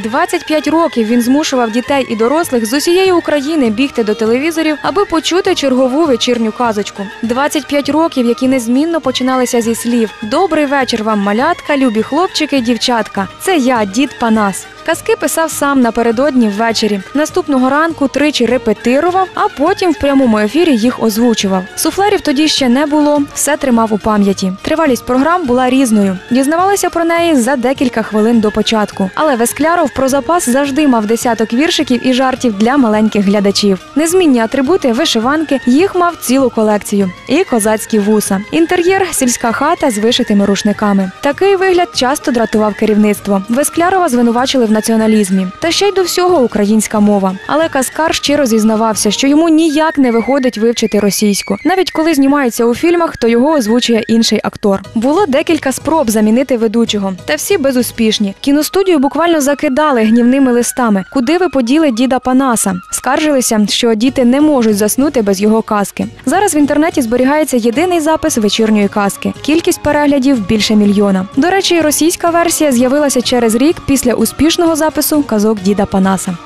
25 років він змушував дітей і дорослих з усієї України бігти до телевізорів, аби почути чергову вечірню казочку. 25 років, які незмінно починалися зі слів: Добрий вечір вам, малятка, любі хлопчики, дівчатка. Це я, дід Панас. Казки писав сам напередодні ввечері. Наступного ранку тричі репетирував, а потім в прямому ефірі їх озвучував. Суфлерів тоді ще не було, все тримав у пам'яті. Тривалість програм була різною. Дізнавалися про неї за декілька хвилин до початку. Але Вескляров про запас завжди мав десяток віршиків і жартів для маленьких глядачів. Незмінні атрибути вишиванки їх мав цілу колекцію. І козацькі вуса. Інтер'єр сільська хата з вишитими рушниками. Такий вигляд часто дратував керівництво. Весклярова звинувачили в націоналізмі. Та ще й до всього українська мова. Але Каскар щиро зізнавався, що йому ніяк не виходить вивчити російську. Навіть коли знімається у фільмах, то його озвучує інший актор. Було декілька спроб замінити ведучого, та всі безуспішні. Кіностудію буквально закидали гнівними листами. Куди ви поділи діда Панаса? Скаржилися, що діти не можуть заснути без його казки. Зараз в інтернеті зберігається єдиний запис вечірньої казки. Кількість переглядів більше мільйона. До речі, російська версія з'явилася через рік після успішного запису казок діда Панаса.